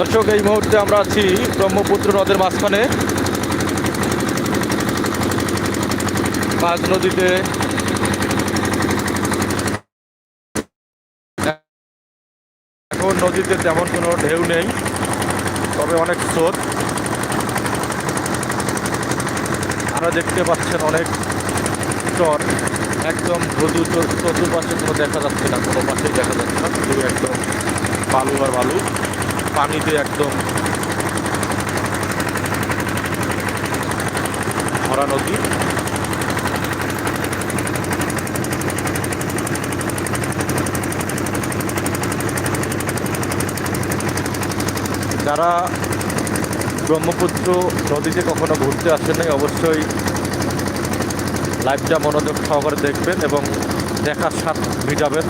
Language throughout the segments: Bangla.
দর্শক, এই মুহূর্তে আমরা আছি ব্রহ্মপুত্র নদের মাঝখানে। মাঝ নদীতে। এখন নদীতে তেমন কোনো ঢেউ নেই, তবে অনেক স্রোত। আপনারা দেখতে পাচ্ছেন অনেক চর একদম চর- চতুর্পাশে কোনো দেখা যাচ্ছে না, কোনো পাশেই দেখা যাচ্ছে না, শুধু একদম বালু আর বালু। পানিতে একদম ভরা নদী। যারা ব্রহ্মপুত্র নদীতে কখনো ঘুরতে আসেন নাই, অবশ্যই লাইভটা মনোযোগ সহকারে দেখবেন এবং দেখার স্বাদ মিটাবেন।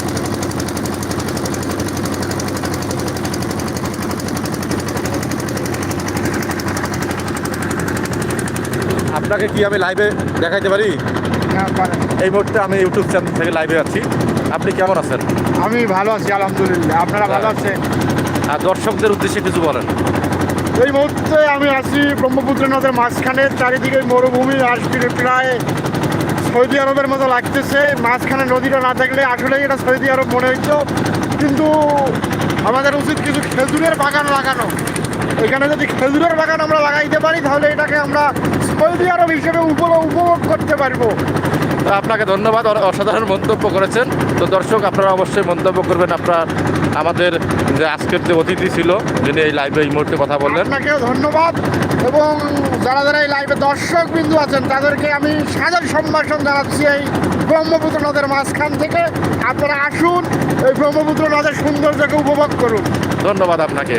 আপনাকে কি আমি লাইভে দেখাইতে পারি? হ্যাঁ, এই মুহূর্তে আমি ইউটিউব চ্যানেল থেকে লাইভে আছি। আপনি কেমন আছেন? আমি ভালো আছি আলহামদুলিল্লাহ। আপনারা ভালো আছেন? আর দর্শকদের উদ্দেশ্যে কিছু বলেন। এই মুহূর্তে আমি আছি ব্রহ্মপুত্র নদের মাঝখানে। চারিদিকে মরুভূমি আর প্রায়- সৌদি আরবের মতো লাগতেছে। মাঝখানে নদীটা না থাকলে আসলেই এটা সৌদি আরব মনে হইতো। কিন্তু আমাদের উচিত কিছু খেজুরের বাগান লাগানো। এখানে যদি খেজুরের বাগান আমরা লাগাইতে পারি তাহলে এটাকে আমরা সৌদি আরব হিসেবে উপভোগ উপভোগ করতে পারব। আপনাকে ধন্যবাদ অসাধারণ মন্তব্য করেছেন। তো দর্শক আপনারা অবশ্যই মন্তব্য করবেন। আপনার আমাদের যে আজকের যে অতিথি ছিল যিনি এই লাইভে এই মুহূর্তে কথা বললেন। আপনাকেও ধন্যবাদ এবং যারা যারা এই লাইভে দর্শক বিন্দু আছেন তাদেরকে আমি সাদর সম্ভাষণ জানাচ্ছি এই ব্রহ্মপুত্র নদের মাঝখান থেকে। আপনারা আসুন এই ব্রহ্মপুত্র নদের সৌন্দর্যকে উপভোগ করুন। ধন্যবাদ আপনাকে।